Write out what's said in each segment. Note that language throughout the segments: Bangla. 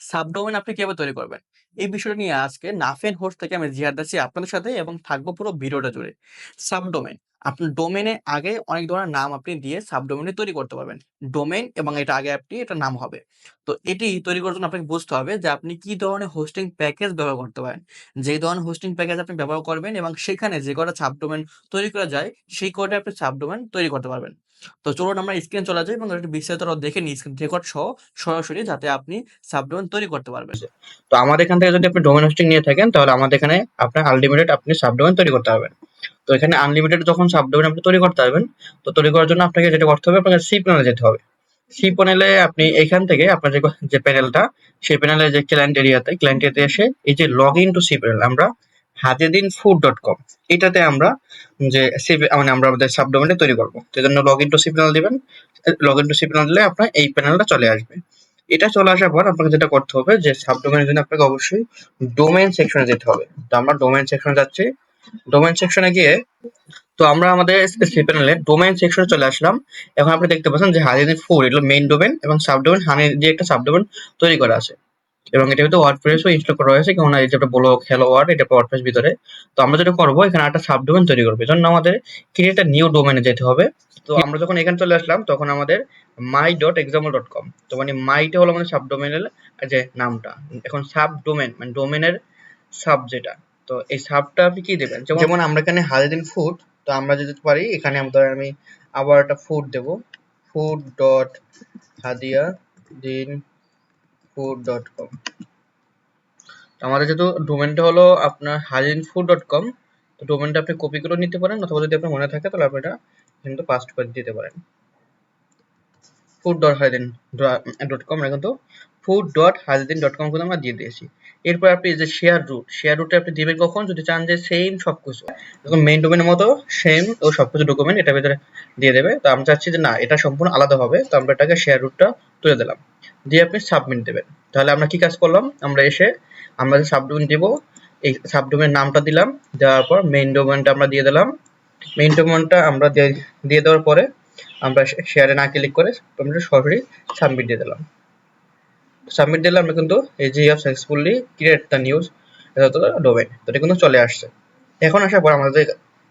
সাবডোমেন আপনি কীভাবে তৈরি করবেন? এই বিষয়টা নিয়ে আজকে নাফেন হোস্ট থেকে আমি জিহাদ আছি আপনাদের সাথে এবং থাকব পুরো ভিডিওটা জুড়ে। সাবডোমেন আপনার ডোমেইনে আগে অনেক ধরনের নাম আপনি দিয়ে সাবডোমেইন তৈরি করতে পারবেন। ডোমেন এবং এটা আগে আপনি, এটা নাম হবে। তো এটি তৈরি করার জন্য আপনাকে বুঝতে হবে যে আপনি কি ধরনের হোস্টিং প্যাকেজ ব্যবহার করতে পারেন। যে ধরনের হোস্টিং প্যাকেজ আপনি ব্যবহার করবেন এবং সেখানে যে কটা সাবডোমেইন তৈরি করা যায়, সেই কয়টা আপনি সাবডোমেইন তৈরি করতে পারবেন। তো চলুন আমরা স্ক্রিন চলে যাই এবং একটু বিস্তারিত দেখে নিই স্ক্রিন রেকর্ড সহ সরাসরি যাতে আপনি সাবডোমেইন তৈরি করতে পারবেন। তো আমাদের এখান থেকে যদি আপনি ডোমেন হোস্টিং নিয়ে থাকেন, তাহলে আমাদের এখানে আপনার আনলিমিটেড আপনি সাবডোমেন তৈরি করতে পারবেন তো এখানে আনলিমিটেড যখন সাবডোমেন আপনি তৈরি করতে পারবেন, তো তৈরি করার জন্য আপনাকে যেটা করতে হবে, আপনাকে সি প্যানেলে যেতে হবে। সি প্যানেলে আপনি এখান থেকে আপনার যে প্যানেলটা সেই প্যানেলে যে ক্লায়েন্ট এরিয়াতে ক্লায়েন্ট এরিয়াতে এসে এই যে log in to C panel আমরা হাজেদিন ফুড ডট কম এটাতে আমরা যে মানে আমরা আমাদের সাবডোমেনটা তৈরি করব। সেই জন্য log in to C panel দিবেন log in to C panel দিলে আপনার এই প্যানেলটা চলে আসবে। এটা চলে আসার পর আপনাকে যেটা করতে হবে, যে সাবডোমেনের জন্য আপনাকে অবশ্যই ডোমেন সেকশনে যেতে হবে। তো আমরা ডোমেন সেকশনে যাচ্ছি ডোমেন সেকশনে গিয়ে, তো আমরা আমাদের সি প্যানেলে ডোমেন সেকশনে চলে আসলাম। এখন আপনি দেখতে পাচ্ছেন যে হানি ফুড এগুলো মেইন ডোমেন এবং সাবডোমেন হানি দিয়ে একটা সাবডোমেন তৈরি করা আছে। এবং এটা কিন্তু ওয়ার্ডপ্রেসও ইনস্টল করা হয়েছে কারণ এই যে একটা ব্লগ হ্যালো ওয়ার্ড এটা ওয়ার্ড ওয়ার্ডপ্রেস ভিতরে। তো আমরা যেটা করব, এখানে একটা সাবডোমেন তৈরি করব। জন্য আমাদের ক্রিয়েট নিউ ডোমেনে যেতে হবে। তো আমরা যখন এখানে চলে আসলাম, তখন আমাদের my dot example dot com তো মানে মাইটা হলো আমাদের সাবডোমেনের যে নামটা। এখন সাব ডোমেন মানে ডোমেনের সাব যেটা। তো এই সাবটা আপনি কি দেবেন? যেমন আমরা এখানে হাজাদিন ফুড তো আমরা যদি পারি, এখানে আমাদের আমি আবার একটা ফুড দেব। ফুড ডট হাদিয়া দিন ফুড ডট কম আমাদের যেহেতু ডোমেনটা হলো আপনার হাজিন ফুড ডট কম তো ডোমেনটা আপনি কপি করে নিতে পারেন, অথবা যদি আপনার মনে থাকে, তাহলে আপনি এটা কিন্তু পাস্ট করে দিতে পারেন। ফুড ডট হাজিদিন ডট কম আমরা কিন্তু ফুড ডট হাজিদিন ডট কম আমরা দিয়ে দিয়েছি। এরপর আপনি যে শেয়ার রুট শেয়ার রুটে আপনি দিবেন কখন? যদি চান যে সেম সবকিছু এখন মেইন ডোমেনের মতো সেম ও সবকিছু ডকুমেন্ট এটার ভিতরে দিয়ে দেবে। তো আমরা চাচ্ছি যে না, এটা সম্পূর্ণ আলাদা হবে। তো আমরা এটাকে শেয়ার রুটটা তুলে দিলাম। দিয়ে আপনি সাবমিট দেবেন। তাহলে আমরা কি কাজ করলাম? আমরা এসে আমরা যে সাবডোমেন দিব, এই সাবডোমেন নামটা দিলাম। দেওয়ার পর মেইন ডোমেনটা আমরা দিয়ে দিলাম। মেইন ডোমেনটা আমরা দিয়ে দেওয়ার পরে আমরা শেয়ারে না ক্লিক করে আমরা সরাসরি সাবমিট দিয়ে দিলাম। সাবমিট দিলে আমরা কিন্তু এই যে have successfully create the news domain তো এটা কিন্তু চলে আসছে। এখন আসার পর আমাদের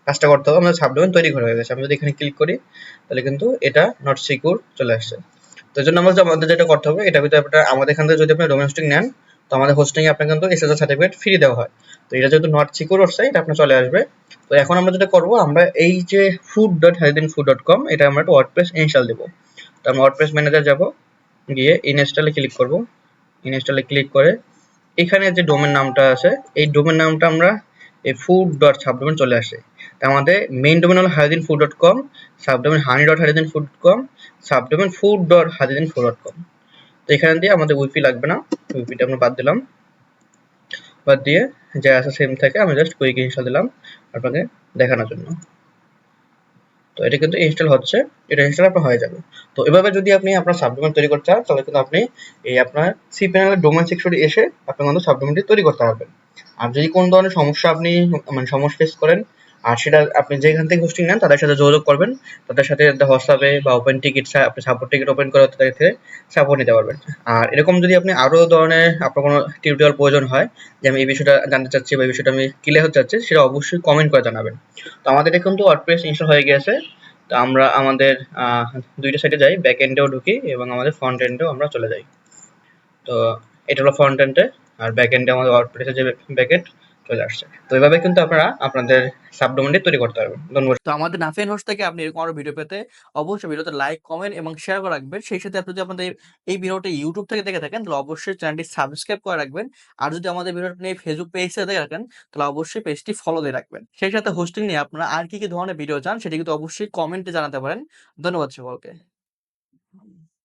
কাজটা করতে হবে, আমাদের সাবডোমেন তৈরি করা হয়ে গেছে আমি যদি এখানে ক্লিক করি, তাহলে কিন্তু এটা নট সিকিউর চলে আসছে। তো জন্য আমাদের আমাদের যেটা করতে হবে এটা ভিতরে আমাদের এখান থেকে যদি আপনি ডোমেন হোস্টিং নেন, তো আমাদের হোস্টিং এ আপনার কিন্তু এসএসএল সার্টিফিকেট ফ্রি দেওয়া হয়। তো এটা যেহেতু নট সিকিউর এটা আপনার চলে আসবে। তো এখন আমরা যেটা করব, আমরা এই যে ফুড ডট হাইদিন ফুড ডট কম এটা আমরা একটা ওয়ার্ডপ্রেস ইনস্টল দেবো। তো আমরা ওয়ার্ডপ্রেস ম্যানেজার যাব। গিয়ে ইনস্টলে ক্লিক করব। ইনস্টলে ক্লিক করে এখানে যে ডোমেন নামটা আছে, এই ডোমেন নামটা আমরা এই ফুড ডট সাবডোমেন চলে আসে। তা আমাদের মেইন ডোমেন হলো হাইদিন food dot com subdomain honey dot হাইদিন food dot com subdomain food dot হাইদিন food dot com তো এখানে দিয়ে আমাদের উইপি লাগবে না উইপিটা আমরা বাদ দিলাম। বাদ দিয়ে যা আছে সেম থাকে, আমি জাস্ট কুইক ইনস্টল দিলাম আপনাকে দেখানোর জন্য। তো এটা কিন্তু ইনস্টল হচ্ছে, এটা ইনস্টল আপনার হয়ে যাবে। তো এভাবে যদি আপনি আপনার সাবডোমেন তৈরি করতে চান, তাহলে কিন্তু আপনি এই আপনার সি প্যানেলের ডোমেন সেকশনে এসে আপনি কিন্তু সাবডোমেনটি তৈরি করতে পারবেন। আর যদি কোনো ধরনের সমস্যা আপনি মানে সমস্যা ফেস করেন আর সেটা আপনি যেখান থেকে হোস্টিং নেন, তাদের সাথে যোগাযোগ করবেন। তাদের সাথে হোয়াটসঅ্যাপে বা ওপেন টিকিট আপনি সাপোর্ট টিকিট ওপেন করে তাদের থেকে সাপোর্ট নিতে পারবেন। আর এরকম যদি আপনি আরও ধরনের আপনার কোনো টিউটোরিয়াল প্রয়োজন হয়, যে আমি এই বিষয়টা জানতে চাচ্ছি বা এই বিষয়টা আমি ক্লিয়ার হতে চাচ্ছি, সেটা অবশ্যই কমেন্ট করে জানাবেন। তো আমাদের এখন তো ওয়ার্ডপ্রেস ইনস্টল হয়ে গেছে তো আমরা আমাদের দুইটা সাইডে যাই ব্যাক এন্ডেও ঢুকি এবং আমাদের ফ্রন্ট এন্ডেও আমরা চলে যাই। তো এটা হলো ফ্রন্ট এন্ডে আর ব্যাক এন্ডে আমাদের ওয়ার্ডপ্রেসের যে ব্যাক এন্ড চলে আসছে। তো এভাবে কিন্তু আপনারা আপনাদের সাবডোমেনটি তৈরি করতে পারবেন। ধন্যবাদ। তো আমাদের নাফেন হোস্ট থেকে আপনি এরকম আরও ভিডিও পেতে অবশ্যই ভিডিওতে লাইক কমেন্ট এবং শেয়ার করে রাখবেন। সেই সাথে আপনি যদি আপনাদের এই ভিডিওটা ইউটিউব থেকে দেখে থাকেন, তাহলে অবশ্যই চ্যানেলটি সাবস্ক্রাইব করে রাখবেন। আর যদি আমাদের ভিডিওটা নিয়ে ফেসবুক পেজ থেকে দেখে রাখেন তাহলে অবশ্যই পেজটি ফলো দিয়ে রাখবেন। সেই সাথে হোস্টিং নিয়ে আপনারা আর কি কি ধরনের ভিডিও চান, সেটি কিন্তু অবশ্যই কমেন্টে জানাতে পারেন। ধন্যবাদ সকলকে।